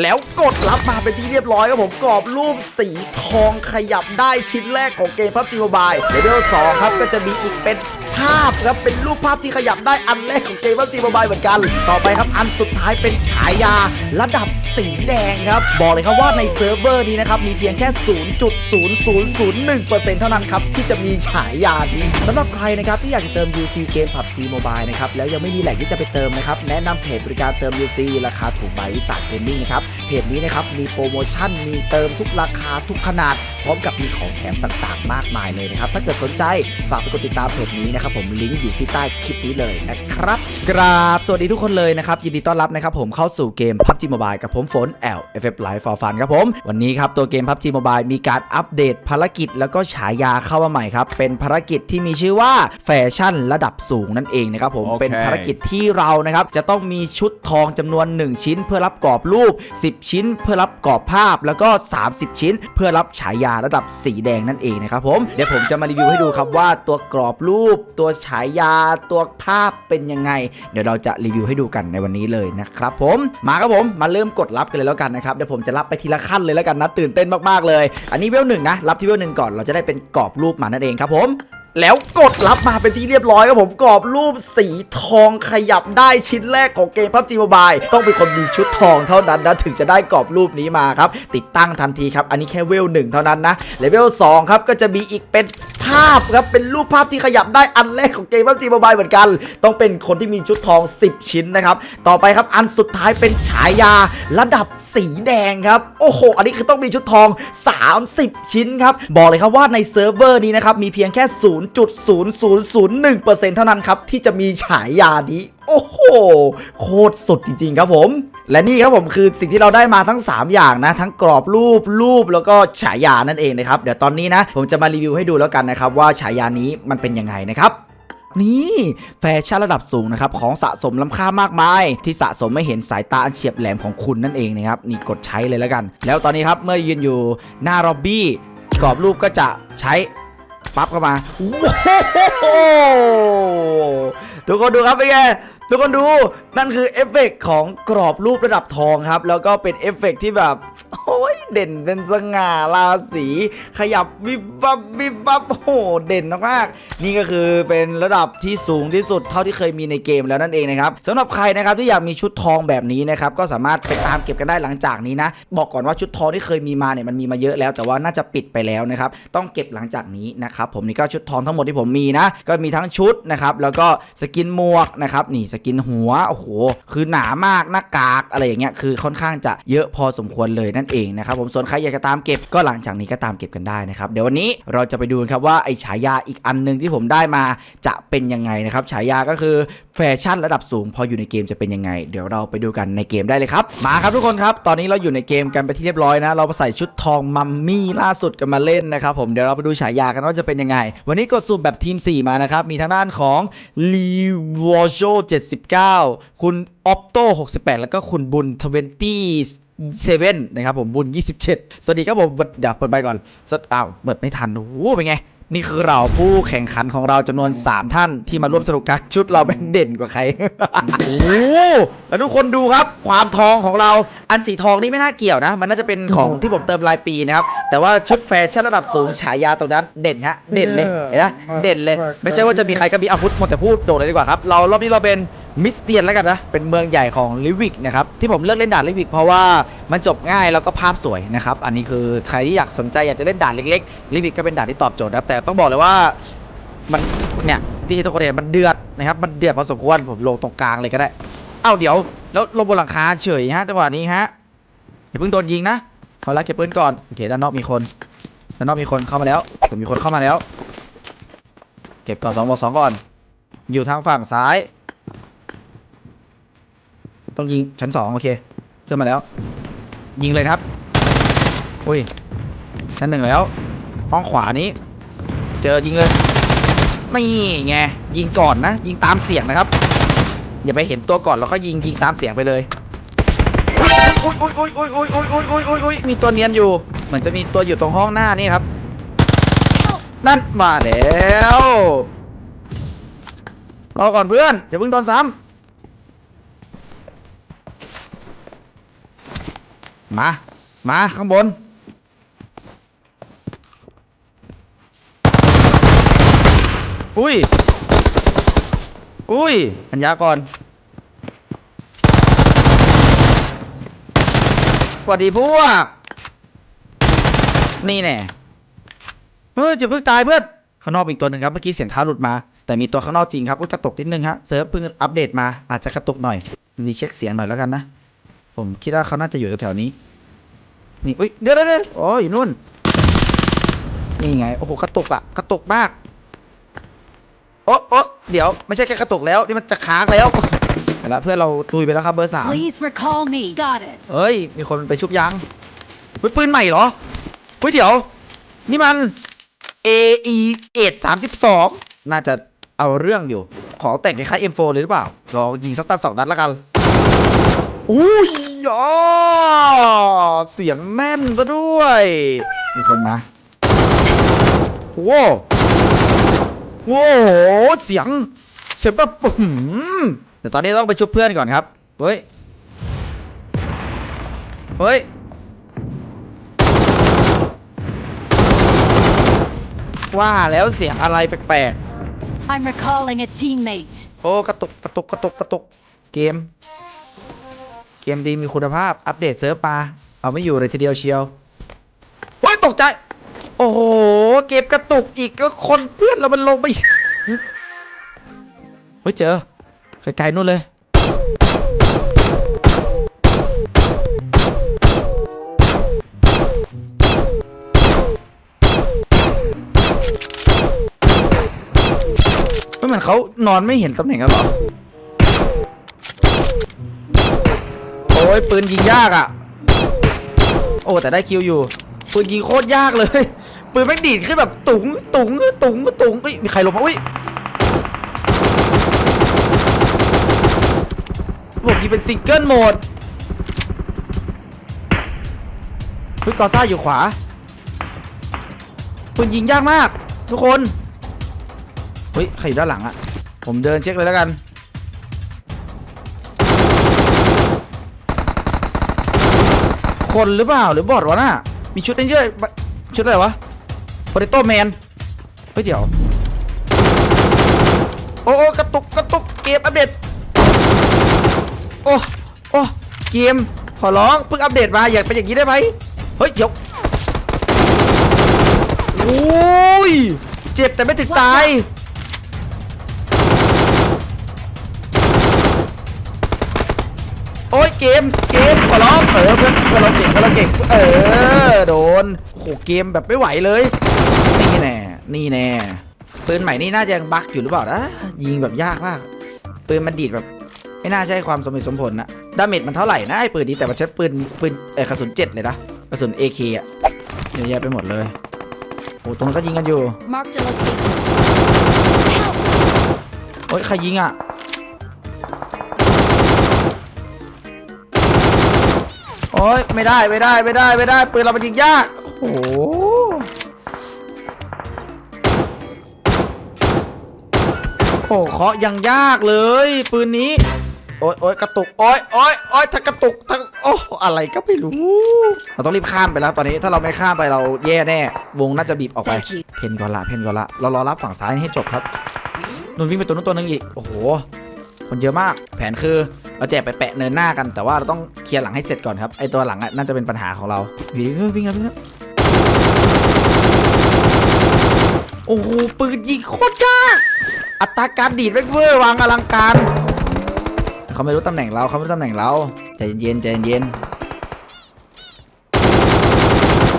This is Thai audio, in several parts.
แล้วกดรับมาเป็นที่เรียบร้อยครับผมกรอบรูปสีทองขยับได้ชิ้นแรกของเกมพับจีมบายเลเวล2ครับก็จะมีอีกเป็นาพครับเป็นรูปภาพที่ขยับได้อันแรกของเกมพับจีมบายเหมือนกัน ต่อไปครับอันสุดท้ายเป็นฉายาระดับสีแดงครับ บอกเลยครับว่าในเซิร์ฟเวอร์นี้นะครับ มีเพียงแค่ 0.0001%เท่านั้นครับ ที่จะมีฉายานี้สำหรับใครนะครับ ที่อยากจะเติม UC เกม PUBG Mobile นะครับ แล้วยังไม่มีแหล่งที่จะไปเติมนะครับ แนะนำเพจบริการเติม UC ราคาถูกใบวิสาเกมมิ่งนะครับ เพจนี้นะครับ มีโปรโมชั่นมีเติมทุกราคาทุกขนาด พร้อมกับมีของแถมต่างๆ มากมายเลยนะครับถ้าเกิดสนใจฝากไปกดติดตามเพจนี้นะครับผมลิงก์อยู่ที่ใต้คลิปนี้เลยนะครับ กราบ สวัสดีทุกคนเลยนะครับ ยินดีต้อนรับนะครับผมเข้าสู่เกม PUBG Mobile กับผมฝน L FF Live for Fun ครับผม วันนี้ครับ ตัวเกม PUBG Mobile มีการอัปเดตภารกิจแล้วก็ฉายาเข้ามาใหม่ครับ เป็นภารกิจที่มีชื่อว่าแฟชั่นระดับสูงนั่นเองนะครับผมโอเคเป็นภารกิจที่เรานะครับ จะต้องมีชุดทองจำนวน 1 ชิ้น เพื่อรับกรอบรูป 10 ชิ้น เพื่อรับกรอบภาพแล้วก็ 30 ชิ้น เพื่อรับฉายาระดับสีแดงนั่นเองนะครับผมเดี๋ยวผมจะมารีวิวให้ดูครับว่าตัวกรอบรูป ตัวฉายาตัวภาพเป็นยังไงเดี๋ยวเราจะรีวิวให้ดูกันในวันนี้เลยนะครับผมมาครับผมมาเริ่มกดรับกันเลยแล้วกันนะครับเดี๋ยวผมจะรับไปทีละขั้นเลยแล้วกันนะตื่นเต้นมากๆเลย อันนี้เวลหนึ่งนะรับที่เวลหนึ่งก่อนเราจะได้เป็นกรอบรูปมานั่นเองครับผมแล้วกดรับมาเป็นที่เรียบร้อยครับผมกรอบรูปสีทองขยับได้ชิ้นแรกของเกม PUBG Mobile ต้องเป็นคนมีชุดทองเท่านั้นนะถึงจะได้กรอบรูปนี้มาครับ ติดตั้งทันทีครับ อันนี้แค่เวลหนึ่งเท่านั้นนะเลเวล2ครับก็จะมีอีกเป็นาพครับเป็นรูปภาพที่ขยับได้อันแรกของเกม PUBG Mobile เหมือนกัน ต้องเป็นคนที่มีชุดทอง 10 ชิ้นนะครับ ต่อไปครับอันสุดท้ายเป็นฉายาระดับสีแดงครับ โอ้โห อันนี้คือต้องมีชุดทอง 30 ชิ้นครับ บอกเลยครับว่าในเซิร์ฟเวอร์นี้นะครับ มีเพียงแค่ 0.0001%เท่านั้นครับ ที่จะมีฉายานี้ โอ้โห โคตรสุดจริงๆครับผม และนี่ครับผมคือสิ่งที่เราได้มาทั้ง 3 อย่างนะ ทั้งกรอบรูปรูปแล้วก็ฉายานั่นเองนะครับ เดี๋ยวตอนนี้นะ ผมจะมารีวิวให้ดูแล้วกันนะครับ ว่าฉายานี้มันเป็นยังไงนะครับนี่แฟชั่นระดับสูงนะครับของสะสมล้ำค่ามากมาย ที่สะสมไม่เห็นสายตาอันเฉียบแหลมของคุณนั่นเองนะครับนี่กดใช้เลยแล้วกัน แล้วตอนนี้ครับเมื่อยืนอยู่หน้าร็อบบี้กรอบรูปก็จะใช้ปั๊บเข้ามาโอ้โหทุกคนดูครับเป็นไง ทุกคนดูนั่นคือเอฟเฟกต์ของกรอบรูประดับทองครับ แล้วก็เป็นเอฟเฟกต์ที่แบบโอ้ยเด่นเป็นสง่าราศีขยับวิบวับวิบวับโอ้โหเด่นมากๆนี่ก็คือเป็นระดับที่สูงที่สุดเท่าที่เคยมีในเกมแล้วนั่นเองนะครับสำหรับใครนะครับที่อยากมีชุดทองแบบนี้นะครับก็สามารถไปตามเก็บกันได้หลังจากนี้นะ บอกก่อนว่าชุดทองที่เคยมีมาเนี่ยมันมีมาเยอะแล้ว แต่ว่าน่าจะปิดไปแล้วนะครับต้องเก็บหลังจากนี้นะครับผมนี่ก็ชุดทองทั้งหมดที่ผมมีนะ ก็มีทั้งชุดนะครับแล้วก็สกินหมวกนะครับนี่สกินหัวโอ้โหคือหนามากหน้ากากอะไรอย่างเงี้ยคือค่อนข้างจะเยอะพอสมควรเลยนั่นเองนะครับผมส่วนใครอยากจะตามเก็บก็หลังจากนี้ก็ตามเก็บกันได้นะครับเดี๋ยววันนี้เราจะไปดูครับว่าไอฉายาอีกอันหนึงที่ผมได้มาจะเป็นยังไงนะครับฉายาก็คือแฟชั่นระดับสูง พออยู่ในเกมจะเป็นยังไง เดี๋ยวเราไปดูกันในเกมได้เลยครับมาครับทุกคนครับ ตอนนี้เราอยู่ในเกมกันไปที่เรียบร้อยนะ เราไปใส่ชุดทองมัมมี่ล่าสุดกันมาเล่นนะครับผมเดี๋ยวเราไปดูฉายากันว่าจะเป็นยังไง วันนี้กดสุ่มแบบทีม 4 มานะครับ มีทางด้านของ l e w o j o 79 คุณออปโต้68 แล้วก็คุณบุญ20เซเว่นนะครับผมบุญ 27 สวัสดีครับผมเดี๋ยวเปิดไปก่อนสดอ้าวเปิดไม่ทันโอ้โหเป็นไง นี่คือเราผู้แข่งขันของเราจำนวน 3 ท่านที่มาร่วมสนุกกันชุดเราเป็นเด่นกว่าใคร โอ้โหแล้วทุกคนดูครับ ความทองของเราอันสีทองนี่ไม่น่าเกี่ยวนะ มันน่าจะเป็นของที่ผมเติมรายปีนะครับ แต่ว่าชุดแฟชั่นระดับสูงฉายาตรงนั้นเด่นฮะเด่นเลยเห็นไหมเด่นเลย ไม่ใช่ว่าจะมีใครก็มีอาวุธหมดแต่พูดโดดเลยดีกว่าครับเรารอบนี้เราเป็น มิสเตียนแล้วกันนะ เป็นเมืองใหญ่ของลิวิกนะครับ ที่ผมเลือกเล่นด่านลิวิกเพราะว่ามันจบง่ายแล้วก็ภาพสวยนะครับ อันนี้คือใครที่อยากสนใจอยากจะเล่นด่านเล็กๆลิวิกก็เป็นด่านที่ตอบโจทย์นะครับแต่ต้องบอกเลยว่ามันเนี่ยที่ทุกคนเห็นมันเดือดนะครับ มันเดือดพอสมควรผมลงตรงกลางเลยก็ได้ เอ้าเดี๋ยว แล้วลงบนหลังคาเฉยฮะจังหวะนี้ฮะอย่าเพิ่งโดนยิงนะขอรักเก็บปืนก่อนโอเคด้านนอกมีคนด้านนอกมีคนเข้ามาแล้วมมีคนเข้ามาแล้ว เก็บก่อนสองบอกสองก่อน อยู่ทางฝั่งซ้าย ต้องยิงชั้นสองโอเคขึ้นมาแล้ว ยิงเลยครับ อุ้ย ชั้นหนึ่งแล้ว ห้องขวานี้ เจอยิงเลย นี่ไง ยิงก่อนนะ ยิงตามเสียงนะครับ อย่าไปเห็นตัวก่อนแล้วก็ยิงยิงตามเสียงไปเลยโอ้ยโอ้ยโอ้ยโอ้ยโอ้ยโอ้ยโอ้ยโอ้ยอ้ยโอ้ยมีตัวเนียนอยู่ เหมือนจะมีตัวอยู่ตรงห้องหน้านี่ครับ นั่นมาแล้วรอก่อนเพื่อนอย่าเพิ่งโดนซ้ำ มา มาข้างบน อุ้ย อุ้ย อัญญาก่อนสวัสดีพวก นี่แน่เฮ้ยจะเพิ่งตายเพื่อนข้างนอกมีอีกตัวหนึ่งครับเมื่อกี้เสียงเท้าหลุดมา แต่มีตัวข้างนอกจริงครับก็กระตุกนิดนึงฮะเซิร์ฟเพิ่งอัปเดตมาอาจจะกระตุกหน่อยรีเช็คเสียงหน่อยแล้วกันนะ ผมคิดว่าเขาน่าจะอยู่แถวๆนี้ นี่อุ้ยเดี๋ยวเดี๋ยวเดี๋ยวโอ้ยอยู่นู่น นี่ไง โอ้โห กระตุกอะกระตุกมาก โอ๊ะโอ๊ะเดี๋ยว ไม่ใช่แค่กระตุกแล้ว นี่มันจะค้างแล้วไปละเพื่อนเราตุยไปแล้วครับเบอร์สาม Please recall me. Got it. เอ้ย มีคนไปชุบยังเฮ้ยปืนใหม่เหรอเฮ้ยเดี๋ยว นี่มัน AE 8 32น่าจะเอาเรื่องอยู่ ขอแต่งคล้ายๆ M4 เลยหรือเปล่าลองยิงสักตันสองนัดแล้วกัน อุ้ยอ๋อเสียงแน่นซะด้วยมีคนมาโว้วโว้โหเสียงเสียงแบบอื้อหือแต่ตอนนี้ต้องไปชุบเพื่อนก่อนครับ เฮ้ย เฮ้ยว่าแล้วเสียงอะไรแปลก I'm recalling a teammate. ๆโอ้กระตุกกระตุกกระตุกกระตุกเกม เกมดีมีคุณภาพอัปเดตเซิร์ฟมาเอาไม่อยู่เลยทีเดียวเชียวว้ายตกใจ โอ้โห เกมกระตุกอีกแล้วคนเพื่อนเรามันลงไปเฮ้ยเจอไกลๆนู่นเลยไม่เหมือนเขานอนไม่เห็นตำแหน่งกันหรอ อ้ยปืนยิงยากอะ โอ้แต่ได้คิวอยู่ ปืนยิงโคตรยากเลย ปืนแม่งดีดขึ้นแบบตุงตุงตุงตุงเฮ้ยมีใครลงมาอุ้ยผมยิงเป็นซิงเกิลโหมดเฮ้ยกอซ่าอยู่ขวาปืนยิงยากมาก ทุกคน เฮ้ย ใครอยู่ด้านหลังอะผมเดินเช็คเลยแล้วกัน คนหรือเปล่าหรือบอดวะน่ะมีชุดเยอะชุดอะไรวะโปเตโต้แมนเฮ้ยเดี๋ยวโอ้โอ้กระตุกกระตุกเกมอัปเดตโอ้โอ้เกมขอร้องเพิ่งอัปเดตมาอยากเป็นอย่างนี้ได้ไหมเฮ้ยเดี๋ยวโอ้ยเจ็บแต่ไม่ถึงตาย เกมเกมขอร้องเออเพื่อนเพื่อนเราเก่งเพื่อนเราเก่งเออโดนโอ้โหเกมแบบไม่ไหวเลยนี่แน่นี่แน่ปืนใหม่นี่น่าจะยังบั๊กอยู่หรือเปล่านะยิงแบบยากมากปืนมันดีดแบบไม่น่าใช่ความสมเหตุสมผลนะดาเมจมันเท่าไหร่นะไอ้ปืนนี้แต่มันใช้ปืนปืนเออกระสุนเจ็ดเลยนะกระสุน AK อะเยอะแยะไปหมดเลยโอ้ตรงนั้นก็ยิงกันอยู่ Marked a location. โอ้ยใครยิงอะ อ้ยไม่ได้ไม่ได้ไม่ได้ไม่ได้ปืนเรามันยิงยากโอ้โหโอ้เคาะยังยากเลย ปืนนี้โอ้ยโอ้ยกระตุกโอ้ยโอ้ยโอ้ยถ้ากระตุกทั้งโอ้อะไรก็ไม่รู้ เราต้องรีบข้ามไปแล้วตอนนี้ถ้าเราไม่ข้ามไปเราแย่แน่ วงน่าจะบีบออกไป Thank you. เพนก่อนละเพนก่อนละเรารอรับฝั่งซ้ายให้จบครับนุ่นวิ่งไปตัวนู้นตัวนึงอีกโอ้โหคนเยอะมาก แผนคือ เราจะแอบไปแปะเนินหน้ากันแต่ว่าเราต้องเคลียร์หลังให้เสร็จก่อนครับไอตัวหลังอะน่าจะเป็นปัญหาของเราวิ่งวิ่งครับวิ่งครับโอ้โหปืนยิงโคตรยากอัตราการดีดแม่งเวอร์วางอลังการเขาไม่รู้ตำแหน่งเราเขาไม่รู้ตำแหน่งเราใจเย็นๆใจเย็นๆ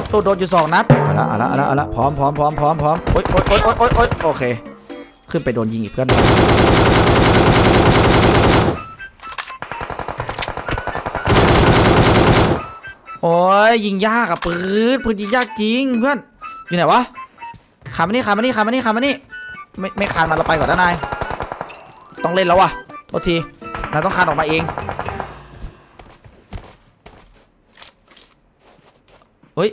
โดนโดนอยู่สองนัดเอาละเอาละเอาละเอาละพร้อมพร้อมพร้อมพร้อมพร้อมโอ๊ยโอ๊ยโอ๊ยโอ๊ยโอ๊ยโอ๊ยโอเค ขึ้นไปโดนยิงอีกเพื่อน โอ้ยยิงยากอะปืนปืนยิงยากจริงเพื่อนอยู่ไหนวะขามานี่ขามานี่ขามานี่ขามานี่ไม่ไม่คานมาเราไปก่อนนะนายต้องเล่นแล้ววะโทษทีนายต้องคานออกมาเองเฮ้ย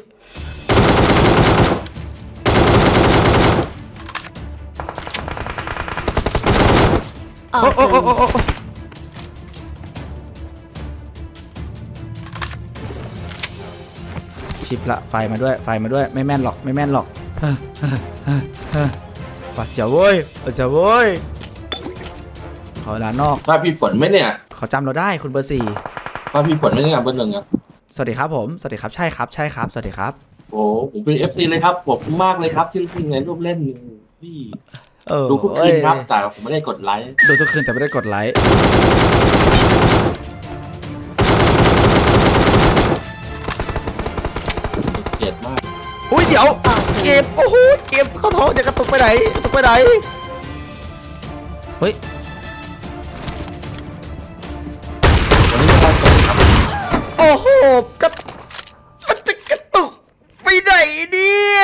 โอ้โอ้โอ้ Awesome. โอ้ ชิปละไฟมาด้วยไฟมาด้วยไม่แม่นหรอกไม่แม่นหรอกเฮ้อเฮ้อเฮ้อเฮ้อหวัดเสียวเว้ยหวัดเสียวเว้ยขอเวลานอกถ้าพี่ฝนไหมเนี่ยเขาจำเราได้คุณเบอร์สี่ถ้าพี่ฝนไหมเนี่ยเบอร์หนึ่งอะสวัสดีครับผมสวัสดีครับใช่ครับใช่ครับสวัสดีครับ โอ้ผมเป็นเอฟซีเลยครับขอบคุณมากเลยครับที่ที่ในรูปเล่นพี่เออดูทุกคืนครับเอ้ยแต่ผมไม่ได้กดไลค์ดูทุกคืนแต่ไม่ได้กดไลค์ เดี๋ยวเกมโอ้โหเกมเข้าท้องจะกระตุกไปไหนกระตุกไปไหนเฮ้ยวันนี้ก็สวัสดีครับโอ้โหกระมันจะกระตุกไปไหนเนี่ย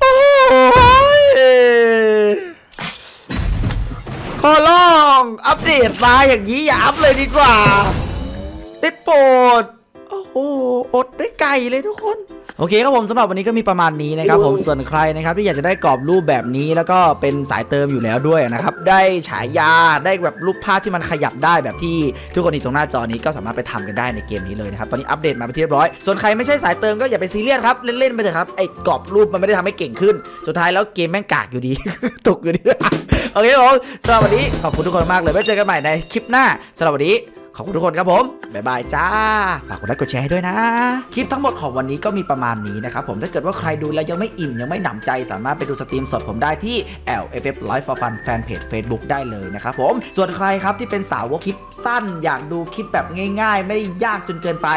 โอ้ยขอลองอัปเดตมาอย่างนี้อย่าอัพเลยดีกว่าได้โปรด โอ้โหอดได้ไก่เลยทุกคน โอเคครับผมสำหรับวันนี้ก็มีประมาณนี้นะครับผมส่วนใครนะครับที่อยากจะได้กรอบรูปแบบนี้แล้วก็เป็นสายเติมอยู่แล้วด้วยนะครับได้ฉายาได้แบบรูปภาพที่มันขยับได้แบบที่ทุกคนที่ตรงหน้าจอนี้ก็สามารถไปทำกันได้ในเกมนี้เลยนะครับตอนนี้อัปเดตมาเป็นที่เรียบร้อยส่วนใครไม่ใช่สายเติมก็อย่าไปซีเรียสครับเล่นๆไปเถอะครับไอ้กรอบรูปมันไม่ได้ทำให้เก่งขึ้น สุดท้ายแล้วเกมแม่งกากอยู่ดีตกอยู่ดีโอเคครับผมสำหรับวันนี้ขอบคุณทุกคนมากเลยไว้เจอกันใหม่ในคลิปหน้าสำหรับวันนี้ ขอบคุณทุกคนครับผมบ๊ายบายจ้า ฝากกดไลค์กดแชร์ให้ด้วยนะ คลิปทั้งหมดของวันนี้ก็มีประมาณนี้นะครับผมถ้าเกิดว่าใครดูแล้วยังไม่อิ่มยังไม่หนำใจ สามารถไปดูสตรีมสดผมได้ที่ LFF Live for Fun Fanpage Facebook ได้เลยนะครับผมส่วนใครครับที่เป็นสาวกคลิปสั้น อยากดูคลิปแบบง่าย ๆ ไม่ได้ยากจนเกินไป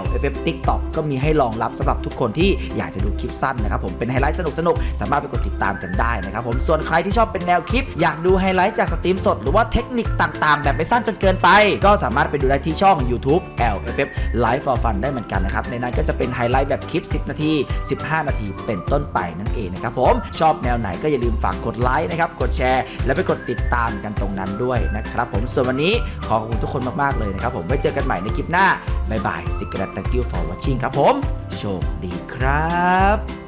LFF TikTok ก็มีให้รองรับสำหรับทุกคนที่อยากจะดูคลิปสั้นนะครับผมเป็นไฮไลท์สนุกๆสามารถไปกดติดตามกันได้นะครับผมส่วนใครที่ชอบเป็นแนวคลิป อยากดูไฮไลท์จากสตรีมสด หรือว่าเทคนิคต่างๆ แบบไม่สั้นจนเกินไป ก็สามารถไปดูได้ที่ช่อง YouTube LFF Live for Fun ได้เหมือนกันนะครับ ในนั้นก็จะเป็นไฮไลท์แบบคลิป 10 นาที 15 นาที เป็นต้นไปนั่นเองนะครับผมชอบแนวไหนก็อย่าลืมฝากกดไลค์นะครับกดแชร์ และไปกดติดตามกันตรงนั้นด้วยนะครับผมส่วนวันนี้ขอขอบคุณทุกคนมากๆเลยนะครับผมไว้เจอกันใหม่ในคลิปหน้าบ๊ายบายสิกระ thank you for watching ครับผม โชคดีครับ